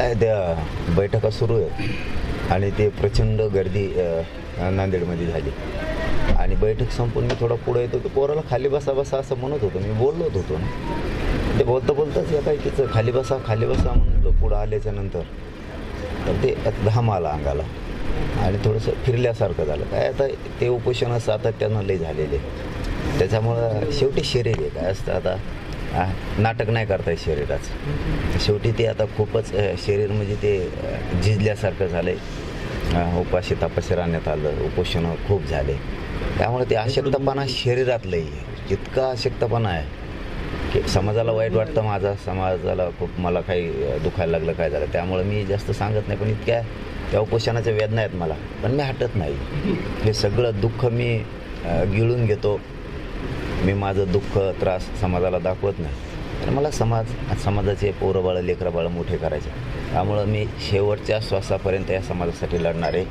काय त्या बैठका सुरू आहेत. आणि ते प्रचंड गर्दी नांदेडमध्ये झाली. आणि बैठक संपून मी थोडा पुढे येतो की पोराला खाली बसा बसा असं म्हणत होतो. मी बोललोच होतो ना ते बोलता बोलताच या काय तिचं खाली बसा खाली बसा म्हणतो पुढं आल्याच्यानंतर तर ते घाम आला अंगाला. आणि थोडंसं फिरल्यासारखं झालं. काय आता ते उपोषण सातत्यानं लय झालेले. त्याच्यामुळं शेवटी शरीर आहे. काय असतं आता? नाटक नाही करता येत शरीराचं. शेवटी ते आता खूपच शरीर म्हणजे ते झिजल्यासारखं झालं आहे उपाशी तपाशी राहण्यात आलं उपोषण खूप झाले. त्यामुळे ते अशक्तपणा शरीरातलंही आहे. इतका अशक्तपणा आहे की समाजाला वाईट वाटतं माझा समाजाला खूप मला काही दुखायला लागलं काय झालं. त्यामुळे मी जास्त सांगत नाही पण इतक्या त्या उपोषणाच्या वेदना आहेत मला. पण मी हटत नाही. हे सगळं दुःख मी गिळून घेतो. मी माझं दुःख त्रास समाजाला दाखवत नाही. तर मला समाज समाजाचे पोरबाळ बाळं मोठे करायचे. त्यामुळं मी शेवटच्या श्वासापर्यंत या समाजासाठी लढणारे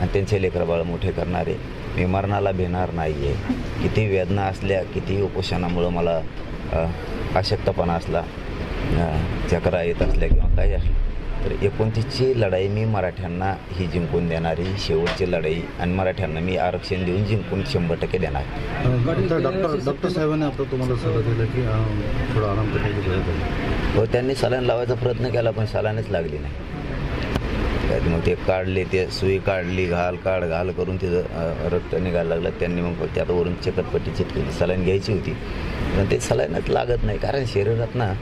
आणि त्यांचे लेकरं मोठे करणारे मी मरणाला भिणार नाही आहे किती वेदना असल्या किती उपोषणामुळं मला अशक्तपणा असला चक्रा येत असल्या किंवा काही असलं तर एकोणतीसची लढाई मी मराठ्यांना ही जिंकून देणारी शेवटची लढाई आणि मराठ्यांना मी आरक्षण देऊन जिंकून शंभर टक्के देणार. डॉक्टर डॉक्टर साहेबांनी आता तुम्हाला सल्ला दिला की अं, थोडा आराम करण्याची गरज आहे व त्यांनी सलाईन लावायचा प्रयत्न केला पण सलाईनच लागली नाही. मग ते काढले ते सुई काढली घाल काढ घाल करून तिथं रक्त निघायला लागलं. त्यांनी मग त्यात वरून चकटपट्टी चिटकेली सलाईन घ्यायची होती. पण ते सलाईनच लागत नाही कारण शरीरात ना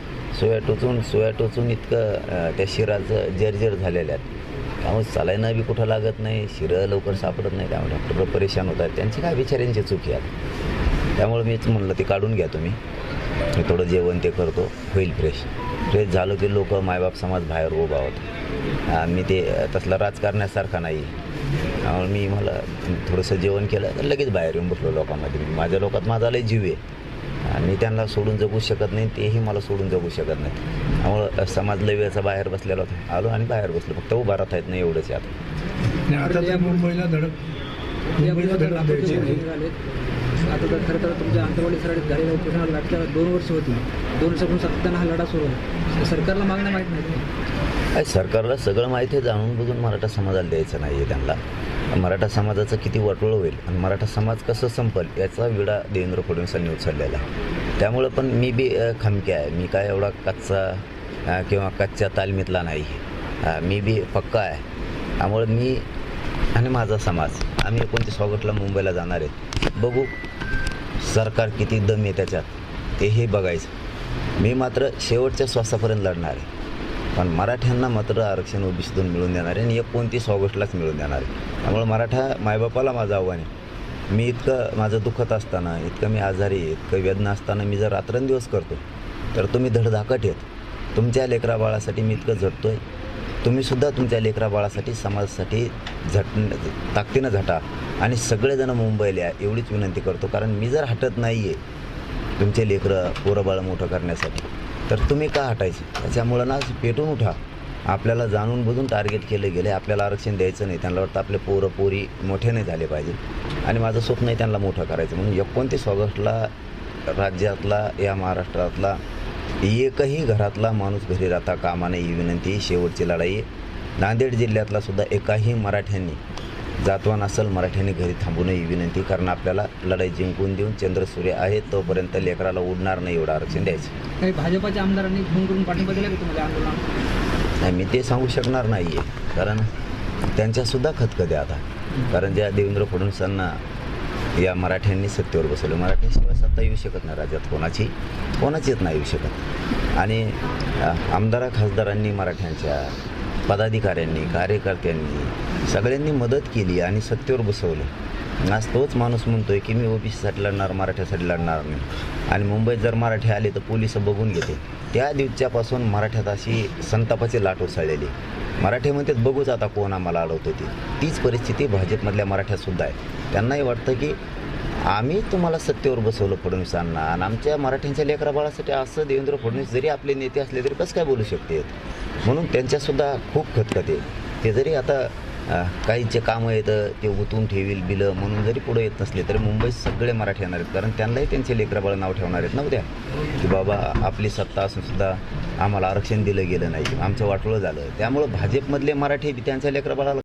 सोया टोचून सोया टोचून इतकं त्या शिराचं जर्जर झालेलं आहे. त्यामुळे चालायला बी कुठं लागत नाही शिरं लवकर सापडत नाही त्यामुळे डॉक्टर परेशान होतात. त्यांची काय विचारांची चुकी आहे. त्यामुळे मीच म्हणलं ते काढून घ्या तुम्ही. मी थोडं जेवण ते करतो होईल फ्रेश. फ्रेश झालं की लोक मायबाप समाज बाहेर उभा होत. मी ते तसला राजकारण्यासारखा नाही. त्यामुळे मी मला थोडंसं जेवण केलं तर लगेच बाहेर येऊन बसलो लोकांमध्ये. माझ्या लोकात माझा लय जीव आहे. आणि त्यांना सोडून जगू शकत नाही तेही मला सोडून जगू शकत नाही त्यामुळं समाज लय वेळचा बाहेर बसलेला होता. आलो आणि बाहेर बसलो. फक्त उभा राहता येत नाही एवढंच आता. मुंबईला धडक मुंबईला द्यायची आता तर खरं तर तुमच्या आंतरवाडी सराडीत झालेल्या उपोषणाला लागच्या दोन वर्ष होती. दोन वर्षापासून सातत्यानं हा लढा सुरू आहे. सरकारला मागण्या माहीत नाही. काय सरकारला सगळं माहिती आहे जाणून बुजून मराठा समाजाला द्यायचं नाही आहे त्यांना. मराठा समाजाचं किती वाटोळ होईल आणि मराठा समाज कसं संपल याचा विडा देवेंद्र फडणवीसांनी उचललेला त्यामुळं पण मी बी खमके आहे. मी काय एवढा कच्चा किंवा कच्च्या तालमीतला नाही. मी बी पक्का आहे. त्यामुळं मी आणि माझा समाज आम्ही एकोणतीस ऑगस्टला मुंबईला जाणार आहेत बघू सरकार किती दम आहे त्याच्यात तेही बघायचं. मी मात्र शेवटच्या श्वासापर्यंत लढणार आहे. पण मराठ्यांना मात्र आरक्षण ओबीसीतून मिळून देणार आहे आणि एकोणतीस ऑगस्टलाच मिळून देणार आहे. त्यामुळे मराठा मायबापाला माझं आव्हान आहे. मी इतकं माझं दुखत असताना इतकं मी आजारी इतकं वेदना असताना मी जर रात्रंदिवस करतो तर तुम्ही धडधाकट येत. तुमच्या लेकरा बाळासाठी मी इतकं झटतो आहे तुम्हीसुद्धा तुमच्या लेकरा बाळासाठी समाजासाठी झट ताकदीनं झटा. आणि सगळेजण मुंबईला या एवढीच विनंती करतो. कारण मी जर हटत नाही आहे तुमचे लेकरं पोरंबाळं मोठं करण्यासाठी तर तुम्ही का हटायचे? त्याच्यामुळं ना पेटून उठा. आपल्याला जाणून बुजून टार्गेट केलं गेले. आपल्याला आरक्षण द्यायचं नाही. त्यांना वाटतं आपले पोरं पोरी मोठे नाही झाले पाहिजे. आणि माझं स्वप्न आहे त्यांना मोठं करायचं. म्हणून एकोणतीस ऑगस्टला राज्यातला या महाराष्ट्रातला एकही घरातला माणूस घरी राहता कामा नये ही विनंती. ही शेवटची लढाई. नांदेड जिल्ह्यातला सुद्धा एकाही मराठ्यांनी जातवान असेल मराठ्यांनी घरी थांबू नये विनंती कारण आपल्याला. लढाई जिंकून देऊन चंद्रसूर्य आहे तोपर्यंत लेकराला उडणार नाही एवढं आरक्षण द्यायचं. काही भाजपाच्या आमदारांनी फोन करून पाठिंबा दिला की तुम्हाला आंदोलन नाही मी ते सांगू शकणार नाही आहे कारण त्यांच्यासुद्धा खतखते आता. कारण ज्या देवेंद्र फडणवीसांना या मराठ्यांनी सत्तेवर बसवलं. मराठ्यांशिवाय सत्ता येऊ शकत नाही राज्यात. कोणाची? कोणाचीच नाही येऊ शकत. आणि आमदार खासदारांनी मराठ्यांच्या पदाधिकाऱ्यांनी कार्यकर्त्यांनी सगळ्यांनी मदत केली आणि सत्तेवर बसवलं. आज तोच माणूस म्हणतोय की मी ओबीसीसाठी लढणार मराठ्यासाठी लढणार नाही. आणि मुंबईत जर मराठी आले तर पोलीस बघून घेते. त्या दिवसापासून मराठ्यात अशी संतापाची लाट उसळलेली. मराठीमध्येच बघूच आता कोण आम्हाला अडवतो ती. तीच परिस्थिती भाजपमधल्या मराठ्यातसुद्धा आहे. त्यांनाही वाटतं की आम्ही तुम्हाला सत्तेवर बसवलं फडणवीसांना. आणि आमच्या मराठ्यांच्या लेकरा बाळासाठी असं देवेंद्र फडणवीस जरी आपले नेते असले तरी कसं काय बोलू शकते? म्हणून त्यांच्यासुद्धा खूप खतखते. ते जरी आता काहींचे कामं येतं ते उतून ठेवील बिलं म्हणून जरी पुढे येत नसले तरी मुंबईत सगळे मराठी येणार आहेत. कारण त्यांनाही त्यांचे लेकराबाळ नाव ठेवणार आहेत ना उद्या? की बाबा आपली सत्ता असूनसुद्धा आम्हाला आरक्षण दिलं गेलं नाही. आमचं वाटोळं झालं. त्यामुळं भाजपमधले मराठी त्यांच्या लेकराबाळाला